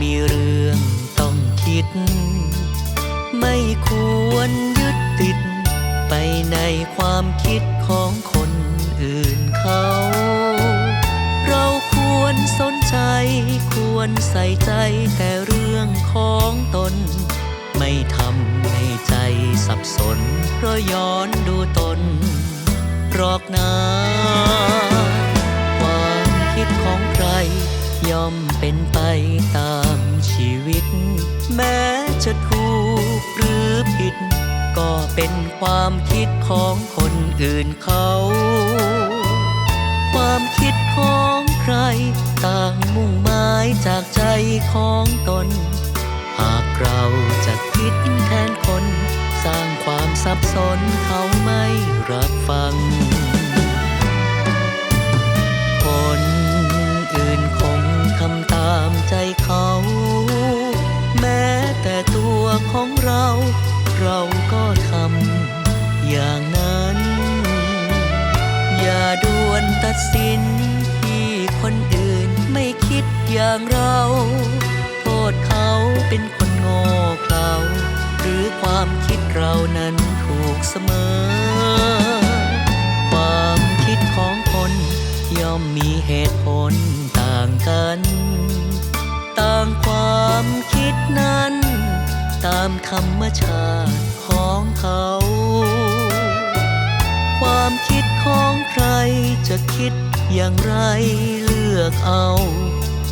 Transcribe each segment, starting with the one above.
มีเรื่องต้องคิด ไม่ควรยึดติด ไปในความคิดของคนอื่นเขา เราควรสนใจ ควรใส่ใจแต่เรื่องของตน ไม่ทำให้ใจสับสน เพราะย้อนดูตนรอกนาความคิดของใครย่อมเป็นไปตาม จะถูกหรือผิด ก็เป็นความคิดของคนอื่นเขา ความคิดของใคร ต่างมุ่งหมายจากใจของตน หากเราจะคิดแทนคน สร้างความสับสนเขาไม่รับฟัง คนอื่นคงทำตามใจ ของเรา เราก็ทำอย่างนั้น อย่าด่วนตัดสินที่คนอื่นไม่คิดอย่างเราโทษเขาเป็นคนโง่เขลาหรือความคิดเรานั้นถูกเสมอ ความคิดของคนย่อมมีเหตุผลต่างกัน ต่างความคิดนั้น ตามธรรมชาติของเขา ความคิดของใครจะคิดอย่างไรเลือกเอา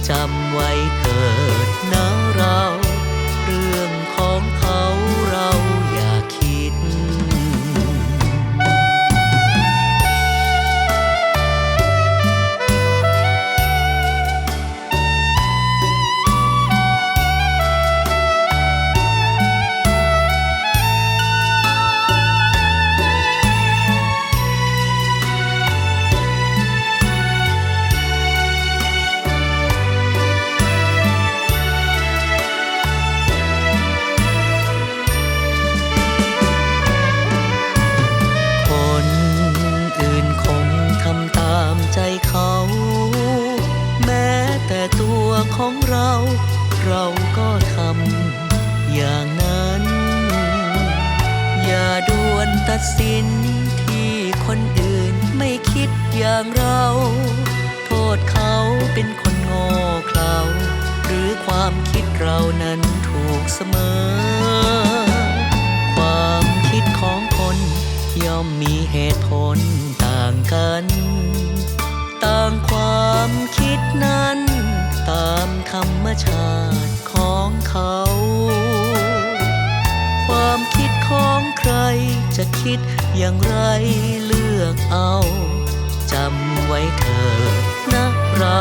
จำไว้เถิดนะเรา ของเรา เราก็ทำอย่างนั้น อย่าด่วนตัดสินที่คนอื่นไม่คิดอย่างเรา โทษเขาเป็นคนโง่เขลาหรือความคิดเรานั้นถูกเสมอ ชาติของเขา ความคิดของใครจะคิดอย่างไรเลือกเอา จำไว้เถิดนะเรา